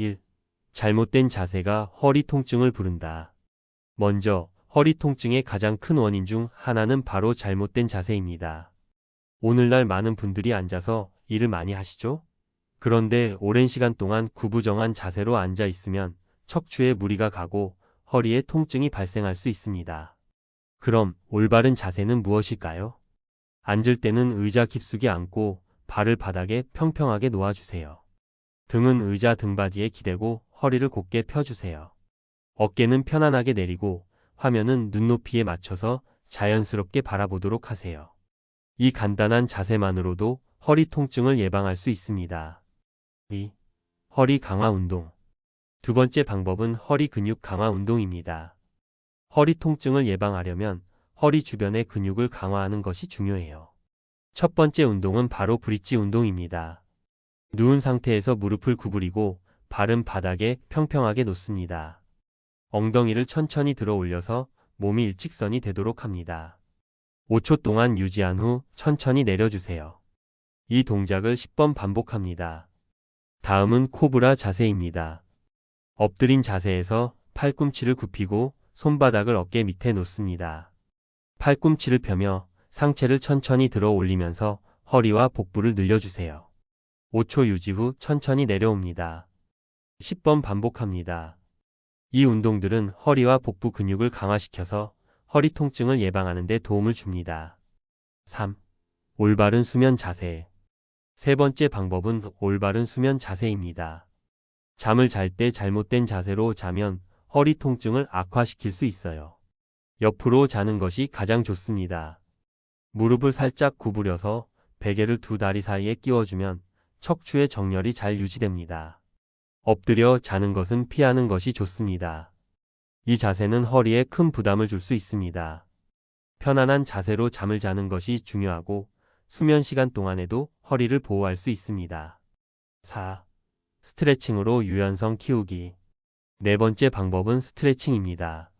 1. 잘못된 자세가 허리 통증을 부른다. 먼저 허리 통증의 가장 큰 원인 중 하나는 바로 잘못된 자세입니다. 오늘날 많은 분들이 앉아서 일을 많이 하시죠? 그런데 오랜 시간 동안 구부정한 자세로 앉아 있으면 척추에 무리가 가고 허리에 통증이 발생할 수 있습니다. 그럼 올바른 자세는 무엇일까요? 앉을 때는 의자 깊숙이 앉고 발을 바닥에 평평하게 놓아주세요. 등은 의자 등받이에 기대고 허리를 곧게 펴주세요. 어깨는 편안하게 내리고 화면은 눈높이에 맞춰서 자연스럽게 바라보도록 하세요. 이 간단한 자세만으로도 허리 통증을 예방할 수 있습니다. 2. 허리 강화 운동. 두 번째 방법은 허리 근육 강화 운동입니다. 허리 통증을 예방하려면 허리 주변의 근육을 강화하는 것이 중요해요. 첫 번째 운동은 바로 브릿지 운동입니다. 누운 상태에서 무릎을 구부리고 발은 바닥에 평평하게 놓습니다. 엉덩이를 천천히 들어 올려서 몸이 일직선이 되도록 합니다. 5초 동안 유지한 후 천천히 내려주세요. 이 동작을 10번 반복합니다. 다음은 코브라 자세입니다. 엎드린 자세에서 팔꿈치를 굽히고 손바닥을 어깨 밑에 놓습니다. 팔꿈치를 펴며 상체를 천천히 들어 올리면서 허리와 복부를 늘려주세요. 5초 유지 후 천천히 내려옵니다. 10번 반복합니다. 이 운동들은 허리와 복부 근육을 강화시켜서 허리 통증을 예방하는 데 도움을 줍니다. 3. 올바른 수면 자세. 세 번째 방법은 올바른 수면 자세입니다. 잠을 잘 때 잘못된 자세로 자면 허리 통증을 악화시킬 수 있어요. 옆으로 자는 것이 가장 좋습니다. 무릎을 살짝 구부려서 베개를 두 다리 사이에 끼워주면 척추의 정렬이 잘 유지됩니다. 엎드려 자는 것은 피하는 것이 좋습니다. 이 자세는 허리에 큰 부담을 줄 수 있습니다. 편안한 자세로 잠을 자는 것이 중요하고 수면 시간 동안에도 허리를 보호할 수 있습니다. 4. 스트레칭으로 유연성 키우기. 네 번째 방법은 스트레칭입니다.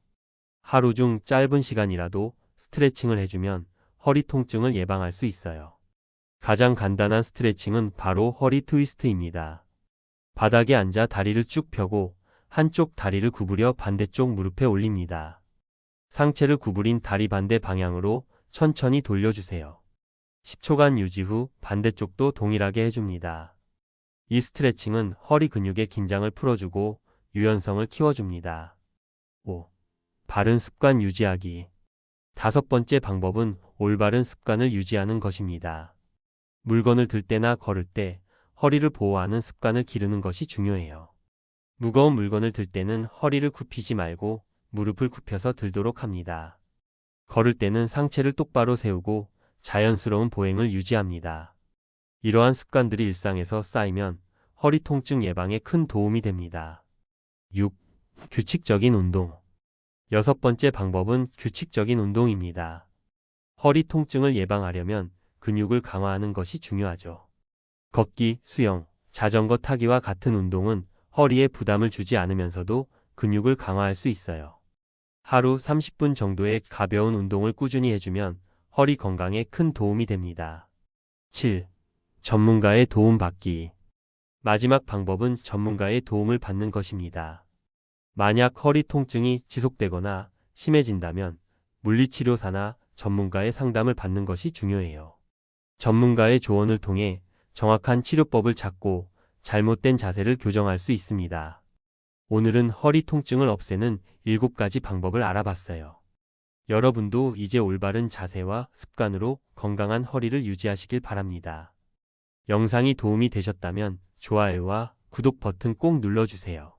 하루 중 짧은 시간이라도 스트레칭을 해주면 허리 통증을 예방할 수 있어요. 가장 간단한 스트레칭은 바로 허리 트위스트입니다. 바닥에 앉아 다리를 쭉 펴고 한쪽 다리를 구부려 반대쪽 무릎에 올립니다. 상체를 구부린 다리 반대 방향으로 천천히 돌려주세요. 10초간 유지 후 반대쪽도 동일하게 해줍니다. 이 스트레칭은 허리 근육의 긴장을 풀어주고 유연성을 키워줍니다. 5. 바른 습관 유지하기. 다섯 번째 방법은 올바른 습관을 유지하는 것입니다. 물건을 들 때나 걸을 때 허리를 보호하는 습관을 기르는 것이 중요해요. 무거운 물건을 들 때는 허리를 굽히지 말고 무릎을 굽혀서 들도록 합니다. 걸을 때는 상체를 똑바로 세우고 자연스러운 보행을 유지합니다. 이러한 습관들이 일상에서 쌓이면 허리 통증 예방에 큰 도움이 됩니다. 6. 규칙적인 운동. 여섯 번째 방법은 규칙적인 운동입니다. 허리 통증을 예방하려면 근육을 강화하는 것이 중요하죠. 걷기, 수영, 자전거 타기와 같은 운동은 허리에 부담을 주지 않으면서도 근육을 강화할 수 있어요. 하루 30분 정도의 가벼운 운동을 꾸준히 해주면 허리 건강에 큰 도움이 됩니다. 7. 전문가의 도움 받기. 마지막 방법은 전문가의 도움을 받는 것입니다. 만약 허리 통증이 지속되거나 심해진다면 물리치료사나 전문가의 상담을 받는 것이 중요해요. 전문가의 조언을 통해 정확한 치료법을 찾고 잘못된 자세를 교정할 수 있습니다. 오늘은 허리 통증을 없애는 7가지 방법을 알아봤어요. 여러분도 이제 올바른 자세와 습관으로 건강한 허리를 유지하시길 바랍니다. 영상이 도움이 되셨다면 좋아요와 구독 버튼 꼭 눌러주세요.